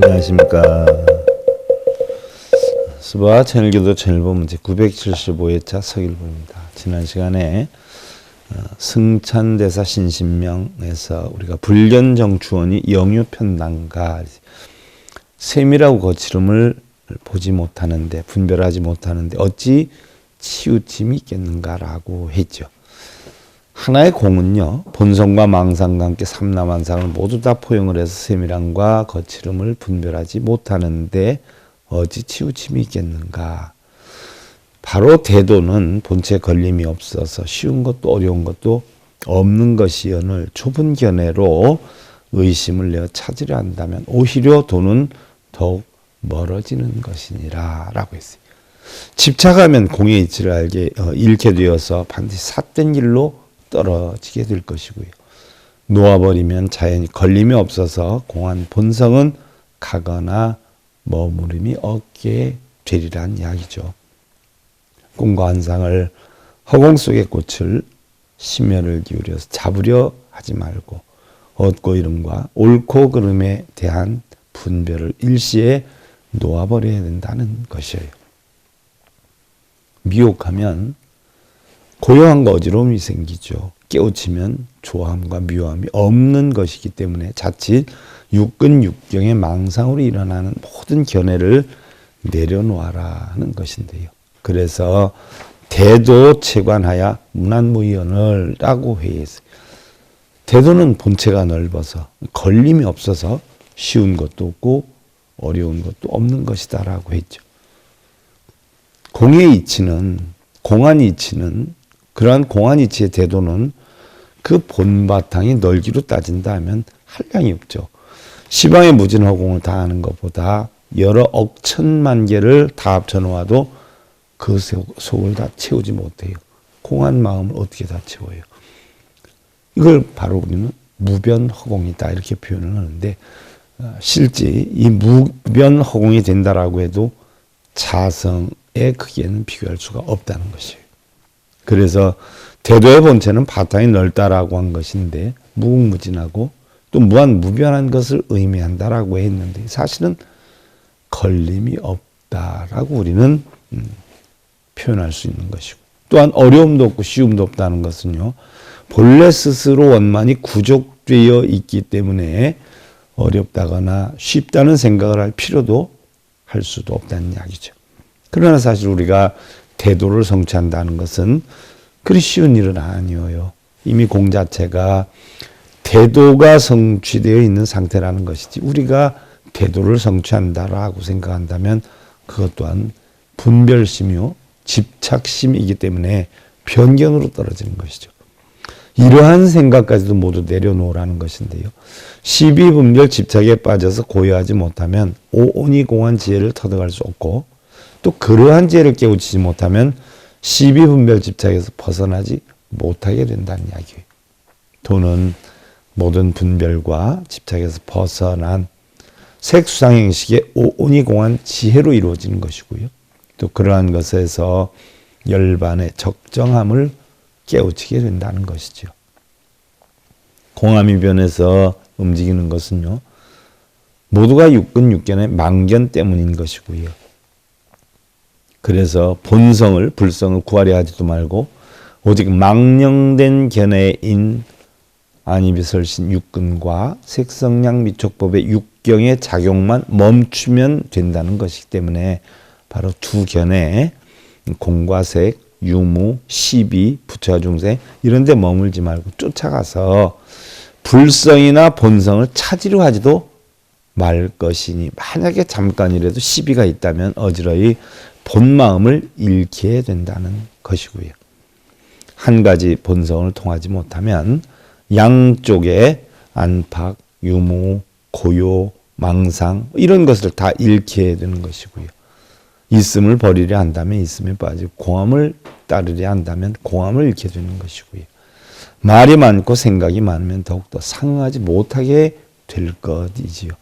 안녕하십니까. 스바 채널교도 채널보 문제 975회차 서길보입니다. 지난 시간에 어, 승찬대사 신신명에서 우리가 불견정추원이 영유편단가 셈이라고 거칠음을 보지 못하는데 분별하지 못하는데 어찌 치우침이 있겠는가라고 했죠. 하나의 공은요 본성과 망상과 함께 삼남한상을 모두 다 포용을 해서 세밀함과 거칠음을 분별하지 못하는데 어찌 치우침이 있겠는가? 바로 대도는 본체 걸림이 없어서 쉬운 것도 어려운 것도 없는 것이언을 좁은 견해로 의심을 내어 찾으려 한다면 오히려 도는 더욱 멀어지는 것이니라 라고 했어요 집착하면 공의 이치를 알게 어, 잃게 되어서 반드시 삿된 길로 떨어지게 될 것이고요. 놓아버리면 자연히 걸림이 없어서 공한 본성은 가거나 머무름이 없게 되리란 이야기죠. 꿈과 환상을 허공 속의 꽃을 심혈을 기울여서 잡으려 하지 말고 얻고 이름과 옳고 그름에 대한 분별을 일시에 놓아버려야 된다는 것이에요. 미혹하면 고요함과 어지러움이 생기죠. 깨우치면 조함과 묘함이 없는 것이기 때문에 자칫 육근 육경의 망상으로 일어나는 모든 견해를 내려놓아라는 것인데요. 그래서 대도 체관하여 문안무의언을 라고 회의했어요. 대도는 본체가 넓어서 걸림이 없어서 쉬운 것도 없고 어려운 것도 없는 것이다라고 했죠. 공의 이치는 공안 이치는 그러한 공안 이치의 대도는 그 본바탕이 넓기로 따진다면 한량이 없죠. 시방의 무진 허공을 다 하는 것보다 여러 억천만 개를 다 합쳐 놓아도 그 속을 다 채우지 못해요. 공한 마음을 어떻게 다 채워요? 이걸 바로 우리는 무변 허공이다 이렇게 표현을 하는데 어, 실제 이 무변 허공이 된다라고 해도 자성의 크기에는 비교할 수가 없다는 것이에요. 그래서 대도의 본체는 바탕이 넓다라고 한 것인데 무궁무진하고 또 무한 무변한 것을 의미한다라고 했는데 사실은 걸림이 없다라고 우리는 음, 표현할 수 있는 것이고 또한 어려움도 없고 쉬움도 없다는 것은요 본래 스스로 원만이 구족되어 있기 때문에 어렵다거나 쉽다는 생각을 할 필요도 할 수도 없다는 이야기죠. 그러나 사실 우리가 대도를 성취한다는 것은 그리 쉬운 일은 아니에요. 이미 공 자체가 대도가 성취되어 있는 상태라는 것이지 우리가 대도를 성취한다라고 생각한다면 그것 또한 분별심이요 집착심이기 때문에 변경으로 떨어지는 것이죠. 이러한 생각까지도 모두 내려놓으라는 것인데요. 시비 분별 집착에 빠져서 고요하지 못하면 오온이 공한 지혜를 터득할 수 없고 또 그러한 지혜를 깨우치지 못하면 시비 분별 집착에서 벗어나지 못하게 된다는 이야기예요. 도는 모든 분별과 집착에서 벗어난 색수상행식의 오온이 공한 지혜로 이루어지는 것이고요. 또 그러한 것에서 열반의 적정함을 깨우치게 된다는 것이죠. 공함이 변해서 움직이는 것은요. 모두가 육근 육견의 망견 때문인 것이고요. 그래서 본성을 불성을 구하려 하지도 말고 오직 망령된 견해인 안이비설신 육근과 색성량 미촉법의 육경의 작용만 멈추면 된다는 것이기 때문에 바로 두 견해 공과 색 유무, 시비, 부처 중생 이런 데 머물지 말고 쫓아가서 불성이나 본성을 찾으려 하지도 말 것이니 만약에 잠깐이라도 시비가 있다면 어지러이 본 마음을 잃게 된다는 것이고요. 한 가지 본성을 통하지 못하면 양쪽에 안팎, 유무, 고요, 망상 이런 것을 다 잃게 되는 것이고요. 있음을 버리려 한다면 있음에 빠지고 공함을 따르려 한다면 공함을 잃게 되는 것이고요. 말이 많고 생각이 많으면 더욱더 상응하지 못하게 될 것이지요.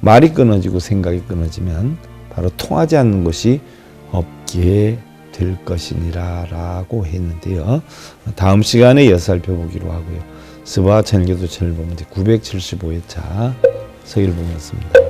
말이 끊어지고 생각이 끊어지면 바로 통하지 않는 것이 없게 될 것이니라 라고 했는데요. 다음 시간에 이어 살펴보기로 하고요. 스바 천교도 천일보문제 975회차 서일봉이었습니다.